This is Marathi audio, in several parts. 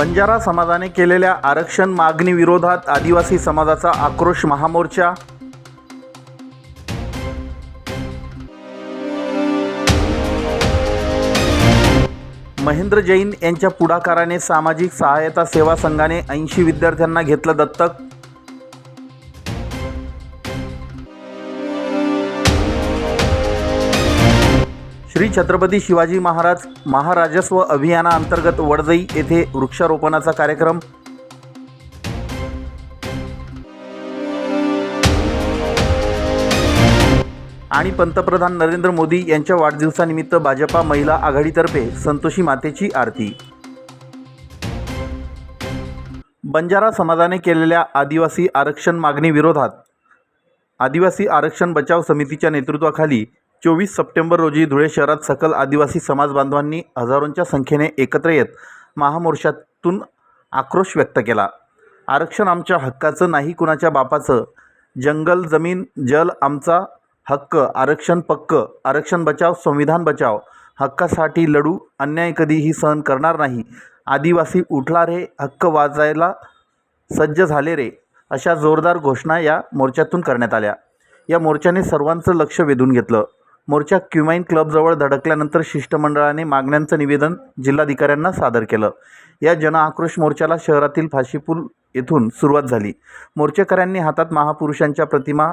बंजारा समाजाने केलेल्या आरक्षण मागणी विरोधात आदिवासी समाजाचा आक्रोश महामोर्चा महेंद्र जैन यांच्या पुढाकाराने सामाजिक सहायता सेवा संघाने ऐंशी विद्यार्थ्यांना घेतलं दत्तक श्री छत्रपती शिवाजी महाराज महाराजस्व अभियानाअंतर्गत वडजई येथे वृक्षारोपणाचा कार्यक्रम. आणि पंतप्रधान नरेंद्र मोदी यांच्या वाढदिवसानिमित्त भाजपा महिला आघाडीतर्फे संतोषी मातेची आरती. बंजारा समाजाने केलेल्या आदिवासी आरक्षण मागणी विरोधात आदिवासी आरक्षण बचाव समितीच्या नेतृत्वाखाली चोवीस सप्टेंबर रोजी धुळे शहरात सकल आदिवासी समाज बांधवांनी हजारोंच्या संख्येने एकत्र येत महामोर्चातून आक्रोश व्यक्त केला. आरक्षण आमच्या हक्काचं नाही कुणाच्या बापाचं. जंगल जमीन जल आमचा हक्क. आरक्षण पक्क. आरक्षण बचाव संविधान बचाव. हक्कासाठी लढू अन्याय कधीही सहन करणार नाही. आदिवासी उठला रे हक्क वाजायला सज्ज झाले रे अशा जोरदार घोषणा या मोर्चातून करण्यात आल्या. या मोर्चाने सर्वांचं लक्ष वेधून घेतलं. मोर्चा क्युमाईन क्लबजवळ धडकल्यानंतर शिष्टमंडळाने मागण्यांचं निवेदन जिल्हाधिकाऱ्यांना सादर केलं. या जनआक्रोश मोर्चाला शहरातील फाशीपूल येथून सुरुवात झाली. मोर्चेकऱ्यांनी हातात महापुरुषांच्या प्रतिमा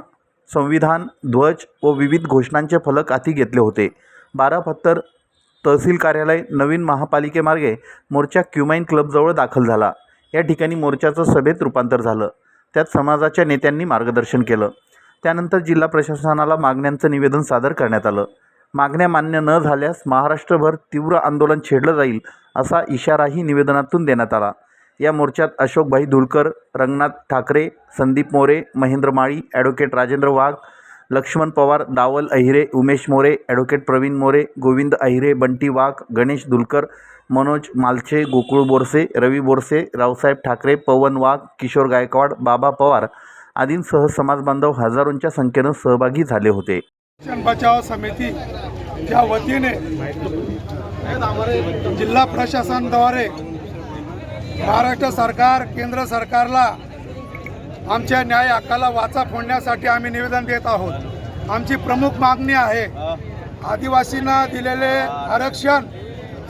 संविधान ध्वज व विविध घोषणांचे फलक हाती घेतले होते. बारा पत्तर तहसील कार्यालय नवीन महापालिकेमार्गे मोर्चा क्युमाईन क्लबजवळ दाखल झाला. या ठिकाणी मोर्चाचं सभेत रूपांतर झालं. त्यात समाजाच्या नेत्यांनी मार्गदर्शन केलं. त्यानंतर जिल्हा प्रशासनाला मागण्यांचं निवेदन सादर करण्यात आलं. मागण्या मान्य न झाल्यास महाराष्ट्रभर तीव्र आंदोलन छेडलं जाईल असा इशाराही निवेदनातून देण्यात आला. या मोर्चात अशोकभाई धुळकर रंगनाथ ठाकरे संदीप मोरे महेंद्र माळी ॲडव्होकेट राजेंद्र वाघ लक्ष्मण पवार दावल अहिरे उमेश मोरे ॲडव्होकेट प्रवीण मोरे गोविंद अहिरे बंटी वाघ गणेश दुलकर मनोज मालचे गोकुळ बोरसे रवी बोरसे रावसाहेब ठाकरे पवन वाघ किशोर गायकवाड बाबा पवार आदींसह समाजबांधव हजारोंच्या संख्येनं सहभागी झाले होते. बचाव समिती च्या वतीने जिल्हा प्रशासनाद्वारे महाराष्ट्र सरकार केंद्र सरकारला आमच्या न्याय हक्काला वाचा फोडण्यासाठी आम्ही निवेदन देत आहोत. आमची प्रमुख मागणी आहे आदिवासींना दिलेले आरक्षण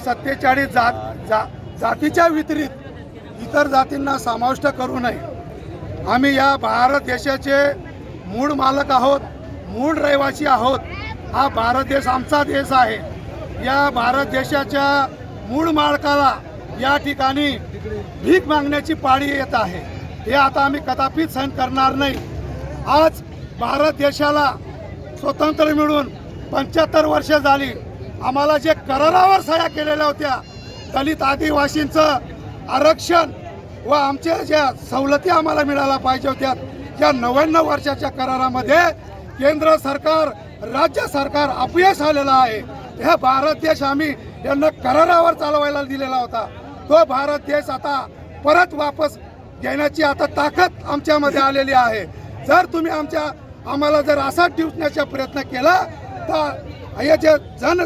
सत्तेचाळीस जात जा जातीच्या वितरित इतर जातींना समाविष्ट करू नये. आम्ही या भारत देशाचे मूळ मालक आहोत मूळ रहिवासी आहोत. हा भारत देश आमचा देश आहे. या भारत देशाच्या मूळ मालकाला या ठिकाणी भीक मागण्याची पाळी येत आहे. हे आता आम्ही कदापित सहन करणार नाही. आज भारत देशाला स्वतंत्र मिळून पंच्याहत्तर वर्ष झाली. आम्हाला जे करारावर सह्या केलेल्या होत्या दलित आदिवासींचं आरक्षण व आमच्या ज्या सवलती आम्हाला मिळायला पाहिजे होत्या या नव्याण्णव वर्षाच्या करारामध्ये केंद्र सरकार राज्य सरकार अपयश आलेलं आहे. ह्या भारत देश आम्ही यांना करारावर चालवायला दिलेला होता. तो भारत देश आता परत वापस घेण्याची आता ताकद आमच्यामध्ये आलेली आहे. जर तुम्ही आमच्या आम्हाला जर असा ठेवण्याचा प्रयत्न केला तर हे जे जन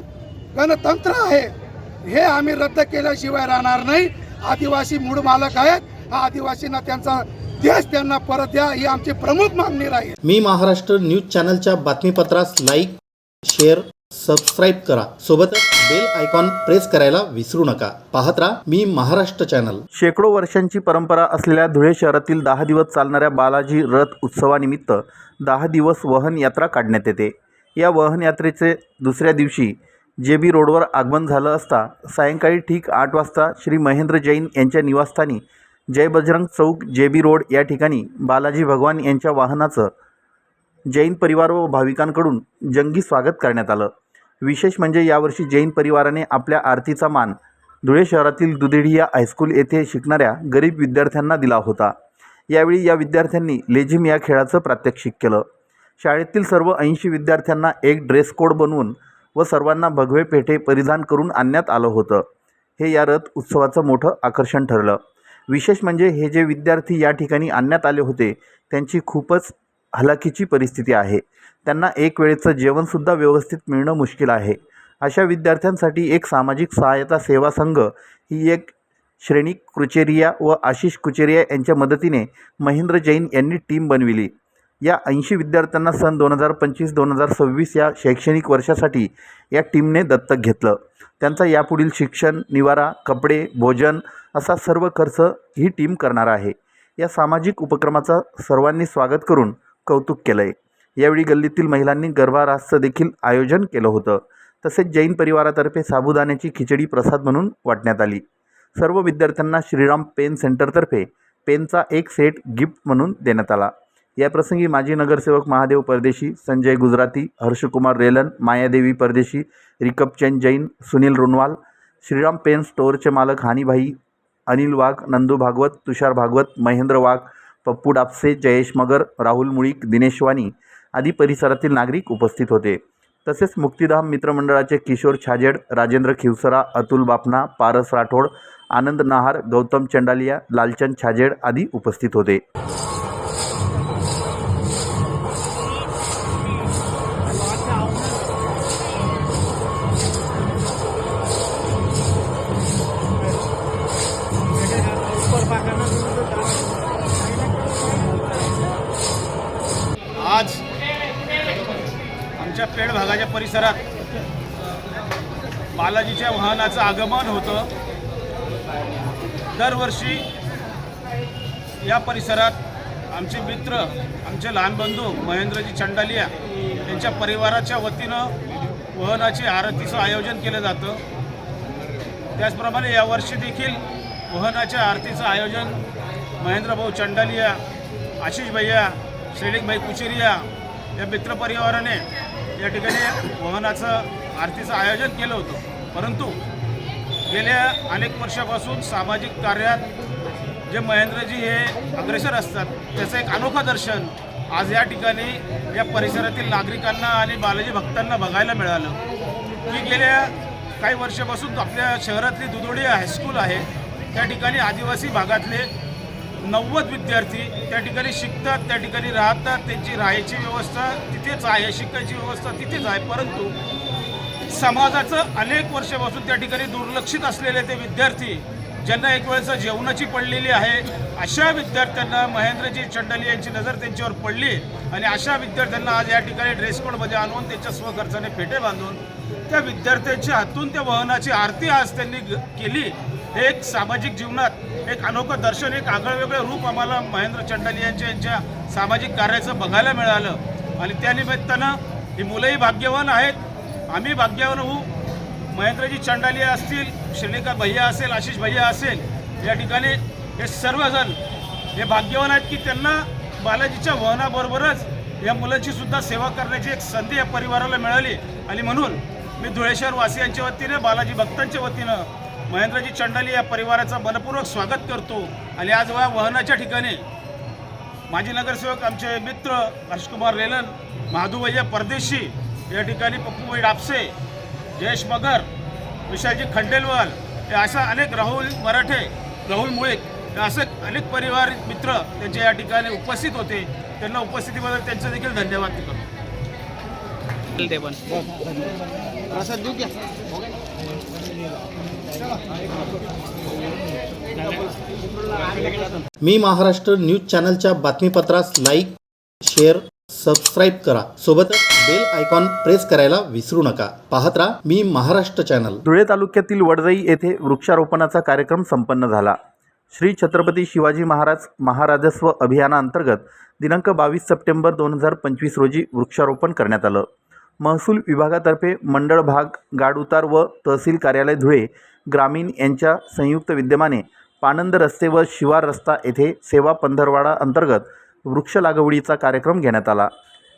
गणतंत्र आहे हे आम्ही रद्द केल्याशिवाय राहणार नाही. आदिवासी मूळ मालक आहेत. हा आदिवासींना त्यांचा देश त्यांना परत द्या ही आमची प्रमुख मागणी राहील. मी महाराष्ट्र न्यूज चॅनलच्या बातमीपत्रास लाईक शेअर सबस्क्राईब करा. सोबतच बेल आयकॉन प्रेस करायला विसरू नका. पाहत राहा मी महाराष्ट्र चॅनल. शेकडो वर्षांची परंपरा असलेल्या धुळे शहरातील दहा दिवस चालणाऱ्या बालाजी रथ उत्सवानिमित्त दहा दिवस वहन यात्रा काढण्यात येते. या वहन यात्रेचे दुसऱ्या दिवशी जे बी रोडवर आगमन झालं असता सायंकाळी ठीक आठ वाजता श्री महेंद्र जैन यांच्या निवासस्थानी जय बजरंग चौक जे बी रोड या ठिकाणी बालाजी भगवान यांच्या वाहनाचं जैन परिवार व भाविकांकडून जंगी स्वागत करण्यात आलं. विशेष म्हणजे यावर्षी जैन परिवाराने आपल्या आरतीचा मान धुळे शहरातील दुधेडी या हायस्कूल येथे शिकणाऱ्या गरीब विद्यार्थ्यांना दिला होता. यावेळी या विद्यार्थ्यांनी लेझिम या खेळाचं प्रात्यक्षिक केलं. शाळेतील सर्व ऐंशी विद्यार्थ्यांना एक ड्रेस कोड बनवून व सर्वांना भगवे पेठे परिधान करून आणण्यात आलं होतं. हे या रथ उत्सवाचं मोठं आकर्षण ठरलं. विशेष म्हणजे हे जे विद्यार्थी या ठिकाणी आणण्यात आले होते त्यांची खूपच हलाखीची परिस्थिती आहे. त्यांना एक वेळेचं जेवणसुद्धा व्यवस्थित मिळणं मुश्किल आहे. अशा विद्यार्थ्यांसाठी एक सामाजिक सहायता सेवा संघ ही एक श्रेणी कुचेरिया व आशिष कुचेरिया यांच्या मदतीने महेंद्र जैन यांनी टीम बनविली. या ऐंशी विद्यार्थ्यांना सन दोन हजार पंचवीस दोन हजार सव्वीस या शैक्षणिक वर्षासाठी या टीमने दत्तक घेतलं. त्यांचा यापुढील शिक्षण निवारा कपडे भोजन असा सर्व खर्च ही टीम करणार आहे. या सामाजिक उपक्रमाचा सर्वांनी स्वागत करून कौतुक केलं आहे यावेळी गल्लीतील महिलांनी गरबा देखील आयोजन केलं होतं. तसेच जैन परिवारातर्फे साबुदाण्याची खिचडी प्रसाद म्हणून वाटण्यात आली. सर्व विद्यार्थ्यांना श्रीराम पेन सेंटरतर्फे पेनचा एक सेट गिफ्ट म्हणून देण्यात आला. याप्रसंगी माजी नगरसेवक महादेव परदेशी संजय गुजराती हर्षकुमार रेलन मायादेवी परदेशी रिकपचंद जैन सुनील रुनवाल श्रीराम पेन स्टोअरचे मालक हानीभाई अनिल वाघ नंदू भागवत तुषार भागवत महेंद्र वाघ पप्पू डापसे जयेश मगर राहुल मुळीक दिनेश वाणी आदी परिसरातील नागरिक उपस्थित होते. तसेच मुक्तिधाम मित्रमंडळाचे किशोर छाजेड राजेंद्र खिवसरा अतुल बापना पारस राठोड आनंद नहार गौतम चंडालिया लालचंद छाजेड आदी उपस्थित होते. परिसरात बालाजीच्या वाहनाचं आगमन होतं. दरवर्षी या परिसरात आमचे मित्र आमचे लहान बंधू महेंद्रजी चंडालिया यांच्या परिवाराच्या वतीनं वहनाची आरतीचं आयोजन केलं जातं. त्याचप्रमाणे यावर्षी देखील वहनाच्या आरतीचं आयोजन महेंद्रभाऊ चंडालिया आशिष भैया श्रेणिकभाई कुचेरिया या मित्रपरिवाराने या ठिकाणी वहनाचं आरतीचं आयोजन केलं होतं. परंतु गेल्या अनेक वर्षापासून सामाजिक कार्यात जे महेंद्रजी हे अग्रेसर असतात त्याचं एक अनोखं दर्शन आज या ठिकाणी या परिसरातील नागरिकांना आणि बालाजी भक्तांना बघायला मिळालं. की गेल्या काही वर्षापासून आपल्या शहरातली दुधोडी हायस्कूल आहे त्या ठिकाणी आदिवासी भागातले नव्वद विद्यार्थी त्या ठिकाणी शिकतात त्या ठिकाणी राहतात त्यांची राहायची व्यवस्था तिथेच आहे शिकायची व्यवस्था तिथेच आहे. परंतु समाजाचं अनेक वर्षापासून त्या ठिकाणी दुर्लक्षित असलेले ते विद्यार्थी ज्यांना एक वेळेस जेवणाची पडलेली आहे अशा विद्यार्थ्यांना महेंद्रजी चंडली यांची नजर त्यांच्यावर पडली आणि अशा विद्यार्थ्यांना आज या ठिकाणी ड्रेस कोडमध्ये आणून त्यांच्या स्वखर्चाने फेटे बांधून त्या विद्यार्थ्यांच्या हातून त्या वाहनाची आरती आज त्यांनी ग- केली. हे एक सामाजिक जीवनात एक अनोखं दर्शन एक आगळंवेगळं रूप आम्हाला महेंद्र चंडाली यांच्या यांच्या सामाजिक कार्याचं बघायला मिळालं. आणि त्यानिमित्तानं ही मुलंही भाग्यवान आहेत. आम्ही भाग्यवान होऊ. महेंद्रजी चंडालिया असतील श्रेणिका भैया असेल आशिष भैया असेल या ठिकाणी हे सर्वजण हे भाग्यवान आहेत की त्यांना बालाजीच्या वहनाबरोबरच या मुलांची सुद्धा सेवा करण्याची एक संधी या परिवाराला मिळाली. आणि म्हणून मी धुळे शहर वासियांच्या बालाजी भक्तांच्या वतीनं महेंद्रजी चंडाली या परिवाराचं मनपूर्वक स्वागत करतो. आणि आज या वहनाच्या ठिकाणी माजी नगरसेवक आमचे मित्र हर्षकुमार रेलन महादूभैया परदेशी या ठिकाणी पप्पूभाई डापसे जयेश मगर विशालजी खंडेलवाल हे अशा अनेक राहुल मराठे राहुल मुळेक हे असे अनेक परिवार मित्र त्यांच्या या ठिकाणी उपस्थित होते. त्यांना उपस्थितीबद्दल त्यांचं देखील धन्यवाद करतो ते पण प्रसाद देऊ क्या मी महाराष्ट्र न्यूज चॅनलच्या बातमीपत्रास लाईक शेअर सबस्क्राईब करा. सोबतच बेल आयकॉन प्रेस करायला विसरू नका. पाहत राहा मी महाराष्ट्र चॅनल. धुळे तालुक्यातील वडजई येथे वृक्षारोपणाचा कार्यक्रम संपन्न झाला. श्री छत्रपती शिवाजी महाराज महाराजस्व अभियानाअंतर्गत दिनांक बावीस सप्टेंबर दोन हजार पंचवीस रोजी वृक्षारोपण करण्यात आलं. महसूल विभागातर्फे मंडळ भाग गाडउतार व तहसील कार्यालय धुळे ग्रामीण यांच्या संयुक्त विद्यमाने पाणंद रस्ते व शिवार रस्ता येथे सेवा पंधरवाडा अंतर्गत वृक्ष लागवडीचा कार्यक्रम घेण्यात आला.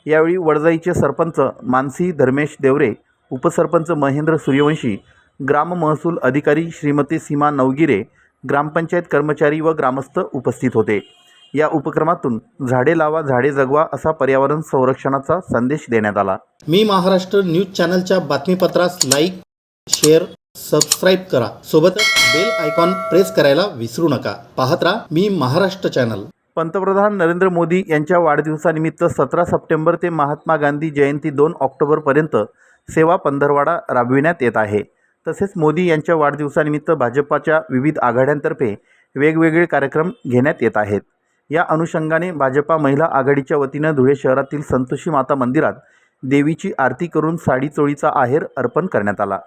यावेळी वडजाईचे सरपंच मानसी धर्मेश देवरे उपसरपंच महेंद्र सूर्यवंशी ग्राम महसूल अधिकारी श्रीमती सीमा नवगिरे ग्रामपंचायत कर्मचारी व ग्रामस्थ उपस्थित होते. या उपक्रमातून झाडे लावा झाडे जगवा असा पर्यावरण संरक्षणाचा संदेश देण्यात आला. मी महाराष्ट्र न्यूज चॅनलच्या बातमीपत्रास लाईक शेअर सबस्क्राईब करा. सोबतच बेल आयकॉन प्रेस करायला विसरू नका. पाहत राहा मी महाराष्ट्र चॅनल पंतप्रधान नरेंद्र मोदी यांच्या वाढदिवसानिमित्त सतरा सप्टेंबर ते महात्मा गांधी जयंती दोन ऑक्टोबरपर्यंत सेवा पंधरवाडा राबविण्यात येत आहे. तसेच मोदी यांच्या वाढदिवसानिमित्त भाजपाच्या विविध आघाड्यांतर्फे वेगवेगळे कार्यक्रम घेण्यात येत आहेत. या अनुषंगाने भाजपा महिला आघाडीच्या वतीनं धुळे शहरातील संतोषी माता मंदिरात देवीची आरती करून साडीचोळीचा आहेर अर्पण करण्यात आला.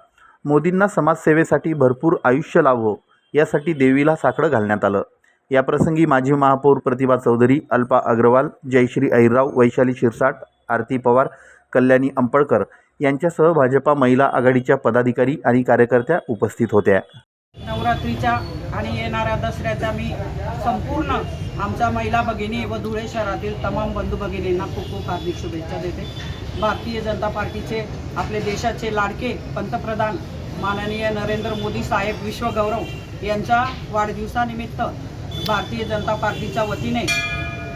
मोदींना समाजसेवेसाठी भरपूर आयुष्य लाभो यासाठी देवीला साकडं घालण्यात आलं. याप्रसंगी माजी महापौर प्रतिभा चौधरी अल्पा अग्रवाल जयश्री अहिरराव वैशाली शिरसाट आरती पवार कल्याणी अंपळकर यांच्यासह भाजपा महिला आघाडीच्या पदाधिकारी आणि कार्यकर्त्या उपस्थित होत्या. नवरात्रीच्या आणि येणाऱ्या दसऱ्याचा मी संपूर्ण आमच्या महिला भगिनी व धुळे शहरातील तमाम बंधू भगिनींना खूप खूप हार्दिक शुभेच्छा देते. भारतीय जनता पार्टीचे आपले देशाचे लाडके पंतप्रधान माननीय नरेंद्र मोदी साहेब विश्वगौरव यांच्या वाढदिवसानिमित्त भारतीय जनता पार्टीच्या वतीने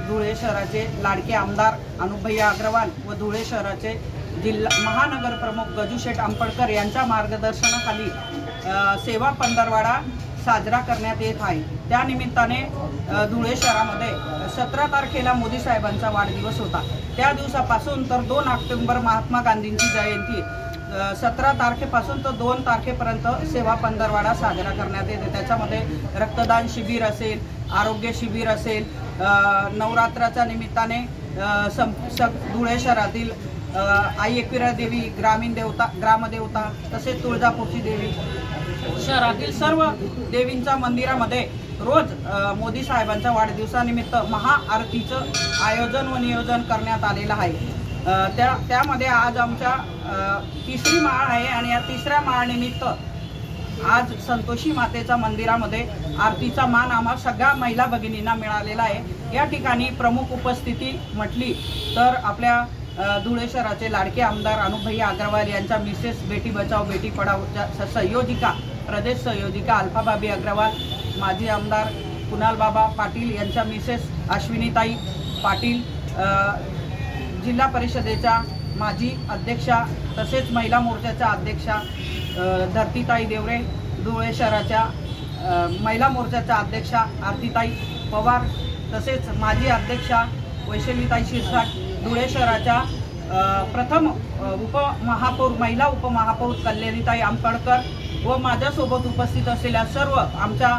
धुळे शहराचे लाडके आमदार अनुभैया अग्रवाल व धुळे शहराचे जिल्हा महानगर प्रमुख गजूशेठ आंबडकर यांच्या मार्गदर्शनाखाली सेवा पंधरवाडा साजरा करण्यात येत आहे. त्यानिमित्ताने धुळे शहरामध्ये सतरा तारखेला मोदी साहेबांचा वाढदिवस होता. त्या दिवसापासून तर दोन ऑक्टोंबर महात्मा गांधींची जयंती सतरा तारखेपासून तर दोन तारखेपर्यंत सेवा पंधरवाडा साजरा करण्यात येते. त्याच्यामध्ये रक्तदान शिबिर असेल आरोग्य शिबिर असेल नवरात्राच्या निमित्ताने सं स धुळे शहरातील आई एकविरा देवी ग्रामीण देवता ग्रामदेवता तसेच तुळजापूरची देवी शहरातील सर्व देवींच्या मंदिरामध्ये रोज मोदी साहेबांच्या वाढदिवसानिमित्त महाआरतीचं आयोजन व नियोजन करण्यात आलेलं आहे. त्या त्यामध्ये आज आमच्या तिसरी माळ आहे आणि या तिसऱ्या माळनिमित्त आज संतोषी मातेच्या मंदिरामध्ये आरतीचा मान आम्हा सगळ्या महिला भगिनींना मिळालेला आहे. या ठिकाणी प्रमुख उपस्थिती म्हटली तर आपल्या धुळे शहराचे लाडके आमदार अनुभैया अग्रवाल यांच्या मिसेस बेटी बचाव बेटी पढावच्या स- संयोजिका प्रदेश संयोजिका अल्फाबाबी अग्रवाल माजी आमदार कुणाल बाबा पाटील यांच्या मिसेस अश्विनीताई पाटील जिल्हा परिषदेच्या माजी अध्यक्षा तसेच महिला मोर्चाच्या अध्यक्षा धरतीताई देवरे धुळे शहराच्या महिला मोर्चाच्या अध्यक्षा आरतीताई पवार तसेच माजी अध्यक्षा वैशलीताई शिरसाट धुळे शहराच्या प्रथम उपमहापौर महिला उपमहापौर कल्याणीताई आंबेडकर व माझ्यासोबत उपस्थित असलेल्या सर्व आमच्या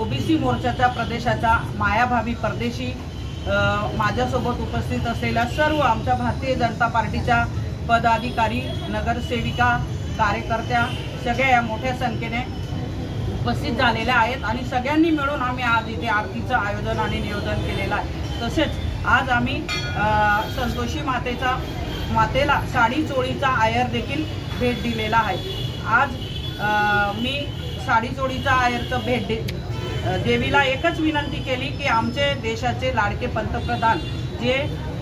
ओबीसी मोर्चाच्या प्रदेशाच्या मायाभावी परदेशी माझ्यासोबत उपस्थित असलेल्या सर्व आमच्या भारतीय जनता पार्टीच्या पदाधिकारी नगरसेविका कार्यकर्त्या सगळ्या या मोठ्या संख्येने उपस्थित झालेल्या आहेत आणि सगळ्यांनी मिळून आम्ही आज इथे आरतीचं आयोजन आणि नियोजन केलेलं आहे. तसेच आज आम्ही संतोषी मातेचा मातेला साडी चोळीचा आयर देखील भेट दिलेला आहे. आज आ, मी साडी चोळीचा आयरचं भेट दे देवीला एकच विनंती केली की आमचे देशाचे लाडके पंतप्रधान जे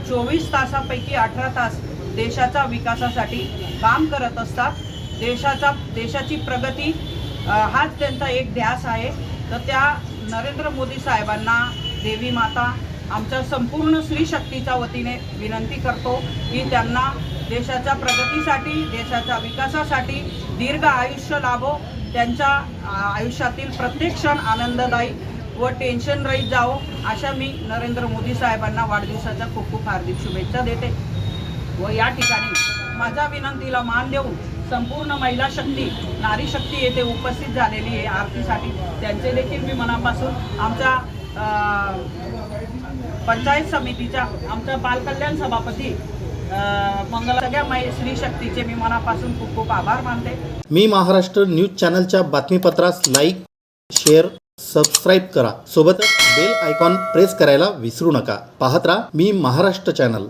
चोवीस तासापैकी अठरा तास देशाच्या विकासासाठी काम करत असतात देशाचा देशाची प्रगती हाच त्यांचा एक ध्यास आहे. तर त्या नरेंद्र मोदी साहेबांना देवी माता आमच्या संपूर्ण स्त्री शक्तीच्या वतीने विनंती करतो की त्यांना देशाच्या प्रगतीसाठी देशाच्या विकासासाठी दीर्घ आयुष्य लाभो. त्यांच्या आयुष्यातील प्रत्येक क्षण आनंददायी व टेन्शन रहित जावो अशा मी नरेंद्र मोदी साहेबांना वाढदिवसाच्या खूप खूप हार्दिक शुभेच्छा देते. व या ठिकाणी माझ्या विनंतीला मान देऊन संपूर्ण महिला शक्ती नारी शक्ती येथे उपस्थित झालेली आहे आरतीसाठी. त्यांचे देखील मी मनापासून आमच्या पंचायत समितीच्या आमच्या बालकल्याण सभापती मंगल सगळ्या शक्तीचे मी मनापासून खूप खूप आभार मानते. मी महाराष्ट्र न्यूज चॅनलच्या बातमीपत्रास लाईक शेअर सबस्क्राईब करा. सोबतच बेल आयकॉन प्रेस करायला विसरू नका. पाहत राहा मी महाराष्ट्र चॅनल.